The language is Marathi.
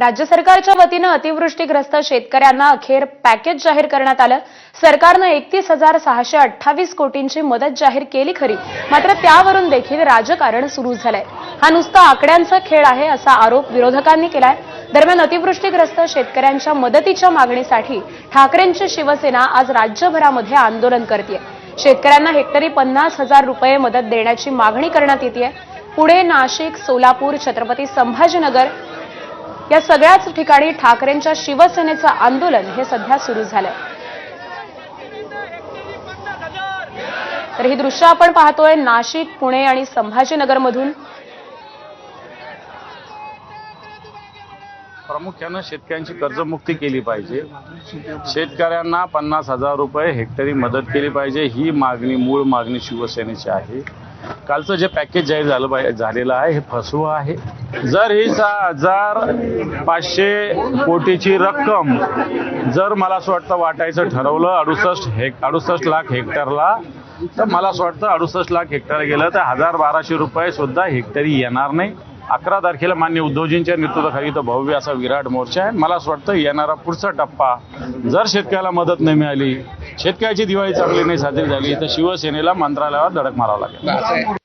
राज्य सरकारच्या वतीनं अतिवृष्टीग्रस्त शेतकऱ्यांना अखेर पॅकेज जाहीर करण्यात आलं. सरकारनं एकतीस हजार सहाशे अठ्ठावीस कोटींची मदत जाहीर केली खरी. मात्र त्यावरून देखील राजकारण सुरू झालंय. हा नुसता आकड्यांचा खेळ आहे असा आरोप विरोधकांनी केलाय. दरम्यान अतिवृष्टीग्रस्त शेतकऱ्यांच्या मदतीच्या मागणीसाठी ठाकरेंची शिवसेना आज राज्यभरामध्ये आंदोलन करते शेतकऱ्यांना हेक्टरी पन्नास हजार रुपये मदत देण्याची मागणी करण्यात येते पुणे नाशिक सोलापूर छत्रपती संभाजीनगर या सगळ्याच ठिकाणी ठाकरेंच्या शिवसेनेचं आंदोलन हे सध्या सुरू झालंय. तर ही दृश्य आपण पाहतोय नाशिक पुणे आणि संभाजीनगरमधून. प्रामुख्यानं शेतकऱ्यांची कर्जमुक्ती केली पाहिजे. शेतकऱ्यांना पन्नास हजार रुपये हेक्टरी मदत केली पाहिजे. ही मागणी मूळ मागणी शिवसेनेची आहे. कालचं जे पॅकेज जाहीर झालं पाहिजे झालेलं आहे हे फसवं आहे. जर ही सहा हजार पाचशे कोटीची रक्कम जर मला असं वाटतं वाटायचं ठरवलं अडुसष्ट हेक अडुसष्ट लाख हेक्टरला तर मला असं वाटतं अडुसष्ट लाख हेक्टर गेलं तर हजार बाराशे रुपये सुद्धा हेक्टरी येणार नाही. अकरा तारखेला मान्य उद्धवजींच्या नेतृत्वाखाली इथं भव्य असा विराट मोर्चा आहे. मला असं वाटतं येणारा पुढचा टप्पा जर शेतकऱ्याला मदत नाही मिळाली शेतकऱ्याची दिवाळी चांगली नाही साजरी झाली तर शिवसेनेला मंत्रालयावर धडक मारावं लागेल.